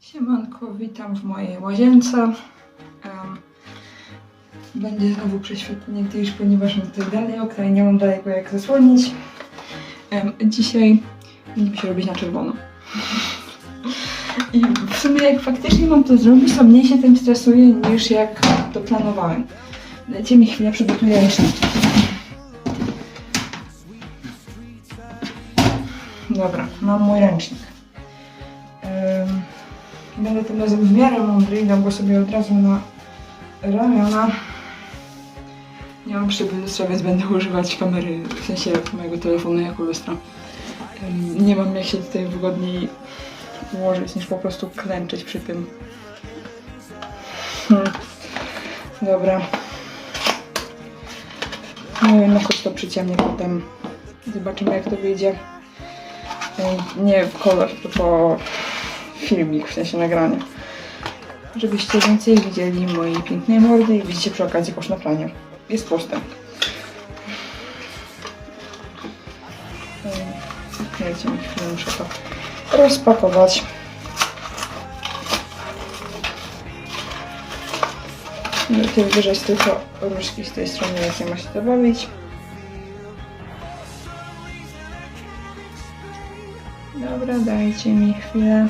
Siemanko, witam w mojej łazience. Będzie znowu prześwietlenie gdzieś, ponieważ mam tutaj dalej okna i nie mam daleko jak zasłonić. Dzisiaj będziemy się robić na czerwono. I w sumie jak faktycznie mam to zrobić, to mniej się tym stresuję niż jak to planowałem. Dajcie mi chwilę, przygotuję ręczniki. Dobra, mam mój ręcznik. Będę tym razem w miarę mądry i dam go sobie od razu na ramiona. Nie mam przybylisza, więc będę używać kamery, w sensie mojego telefonu jako lustra. Nie mam jak się tutaj wygodniej ułożyć niż po prostu klęczeć przy tym. Hmm. Dobra. No jakoś to przyciemnie potem. Zobaczymy jak to wyjdzie. Nie w kolor, tylko filmik, w sensie nagranie. Żebyście więcej widzieli mojej pięknej mordy i widzicie przy okazji kosz na. Jest. Em, Dajcie mi chwilę, muszę to rozpakować. No, Ty wybierzesz tylko różki z tej strony, jak nie ma się to bawić. Dobra, dajcie mi chwilę.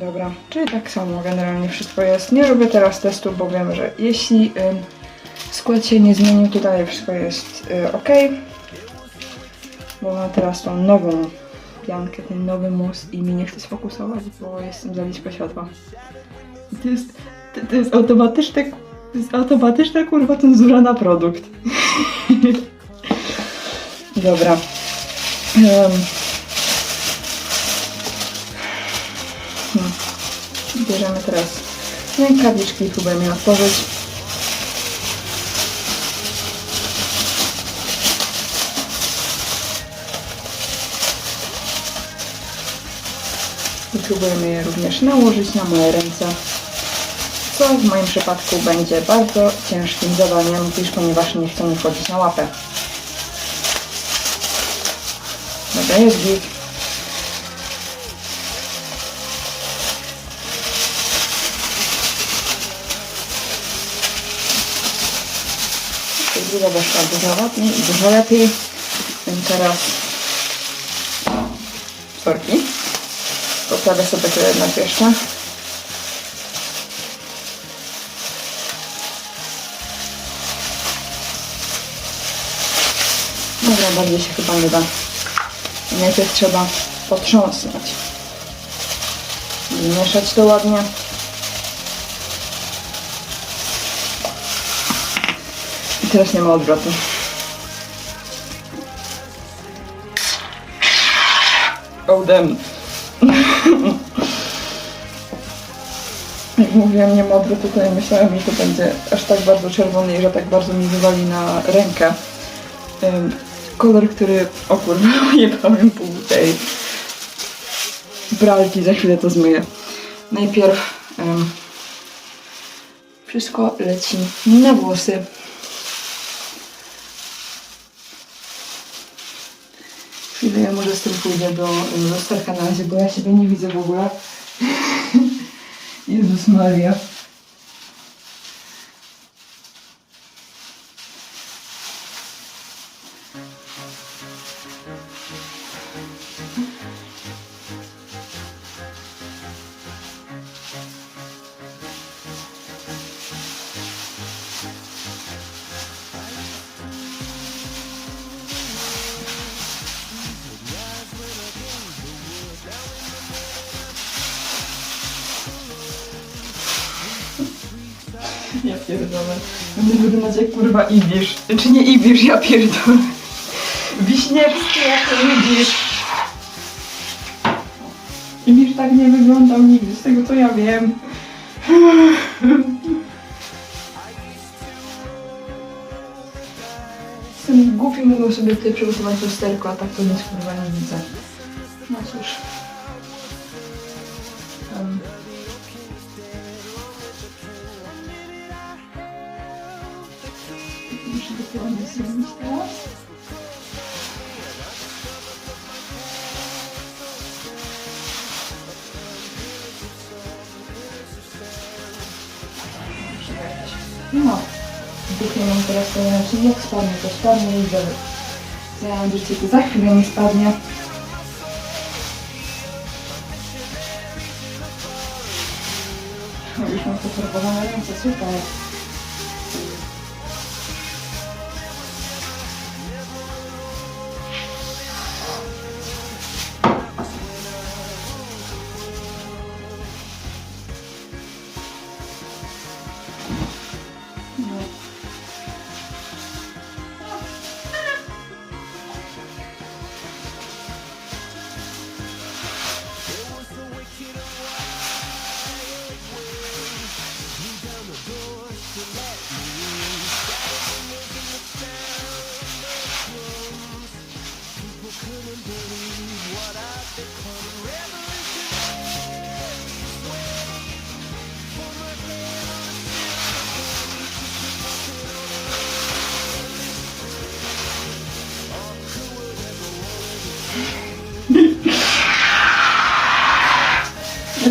Dobra, czyli tak samo generalnie wszystko jest. Nie robię teraz testu, bo wiem, że jeśli ym, skład się nie zmienił, to dalej wszystko jest y, ok. Bo mam teraz tą nową piankę, ten nowy mus i mi nie chce sfokusować, bo jestem za blisko światła. To jest, to, to jest automatyczne, to jest automatyczna kurwa cenzura na produkt. Dobra. Um. Hmm. Bierzemy teraz rękawiczki i próbujemy je otworzyć. I próbujemy je również nałożyć na moje ręce. Co w moim przypadku będzie bardzo ciężkim zadaniem, gdyż ponieważ nie chcę mi wchodzić na łapę. Dobra, jest git. Druga weszła dużo ładniej i dużo lepiej. Więc teraz sorki. Poprawię sobie to jednak jeszcze. Dobra, bardziej się chyba nie da. Najpierw trzeba potrząsnąć. Mieszać to ładnie. I teraz nie ma odwrotu. Oh damn. Jak mówiłam nie ma odwrotu, to nie myślałem, że to będzie aż tak bardzo czerwony i że tak bardzo mi wywali na rękę. Ym, kolor, który... O nie powiem pół tej pralki, za chwilę to zmyję. Najpierw ym, wszystko leci na włosy. Chwilę ja może z tym pójdę do y, lusterka na razie, bo ja siebie nie widzę w ogóle. Jezus Maria. Ja pierdolę. Będę wyglądać jak kurwa Ibisz. Czy nie Ibisz, ja pierdolę. Wiśniewski, jak widzisz. Ibisz tak nie wyglądał nigdy, z tego co ja wiem. Jestem głupi, mogę sobie tutaj przygotować lusterko, a tak to nic kurwa nie widzę. No cóż. Muszę dokładnie zrobić teraz. No, duchy mam teraz to znaczy jak spadnie, to spadnie i dobrze. Zajęłam życie, to za chwilę nie spadnie. No już mam pofarbowane ręce, super.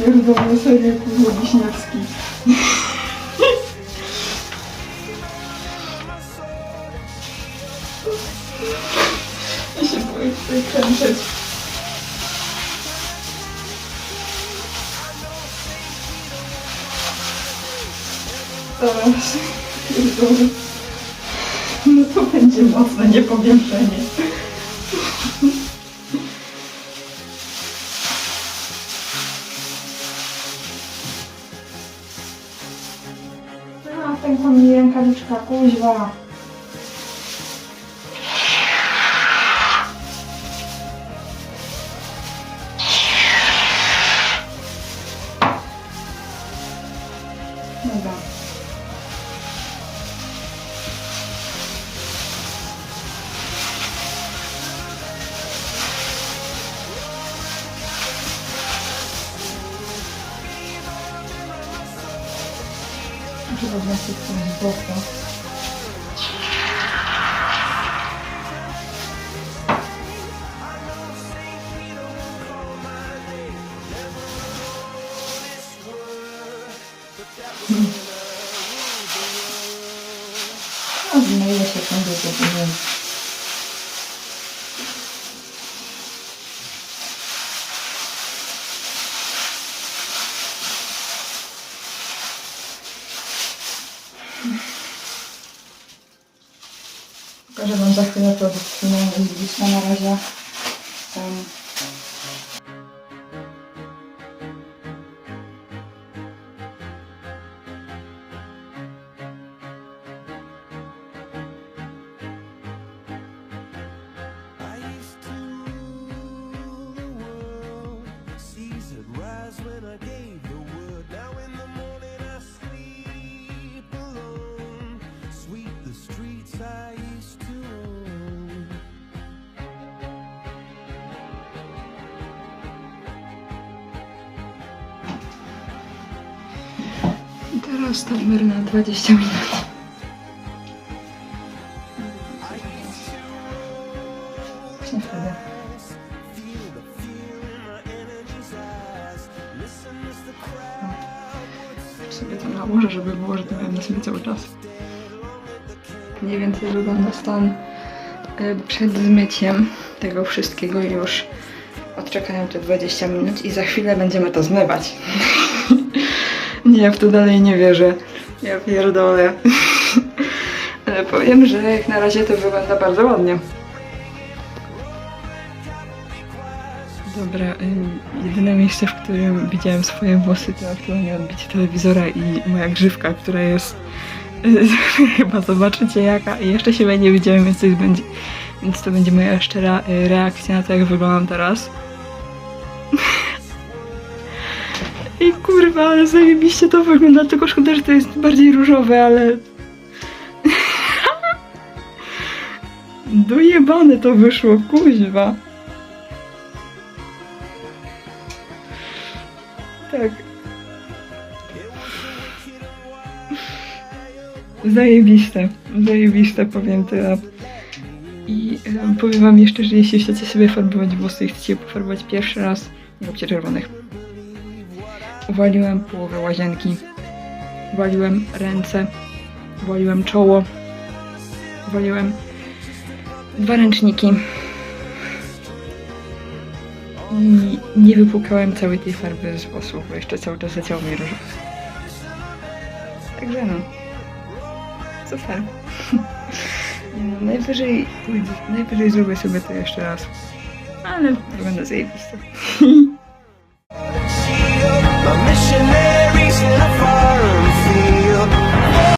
Pierdolę serio, kurwa, Wiśniewski. Ja się boję tutaj kręczeć. Teraz pierdolę. No to będzie mocne niepowiększenie. Mi rękawiczka, kuźwa. Muszę podnosić coś z boku. A zmyję się tam do tego. Pokażę finalny z bliska na razie. Tam. Teraz timer na 20 minut. Właśnie wtedy. Crowd sobie to nałożę, żeby było, że to miałem na sobie cały czas. Mniej więcej wygląda stan y, przed zmyciem tego wszystkiego już. Odczekają te 20 minut i za chwilę będziemy to zmywać. Nie, w to dalej nie wierzę. Ja pierdolę. Ale powiem, że jak na razie to wygląda bardzo ładnie. Dobra, jedyne miejsce, w którym widziałem swoje włosy, to aktualnie odbicie telewizora i moja grzywka, która jest. Chyba zobaczycie jaka. I jeszcze siebie nie widziałem, więc to będzie. Więc to będzie moja szczera y, reakcja na to, jak wyglądam teraz. Kurwa, ale zajebiście to wygląda, tylko szkoda, że to jest bardziej różowe, ale... Dojebane to wyszło, kuźwa. Tak. Zajebiste, zajebiste, powiem tyle. I e, powiem wam jeszcze, że jeśli chcecie sobie farbować włosy i chcecie pofarbować pierwszy raz, nie róbcie czerwonych. Uwaliłem połowę łazienki. Waliłem ręce. Waliłem czoło. Waliłem dwa ręczniki. I nie wypłukałem całej tej farby z włosów, bo jeszcze cały czas leciał mi różowy. Także no. Super. No, najwyżej najwyżej zrobię sobie to jeszcze raz. Ale wygląda zajebiście.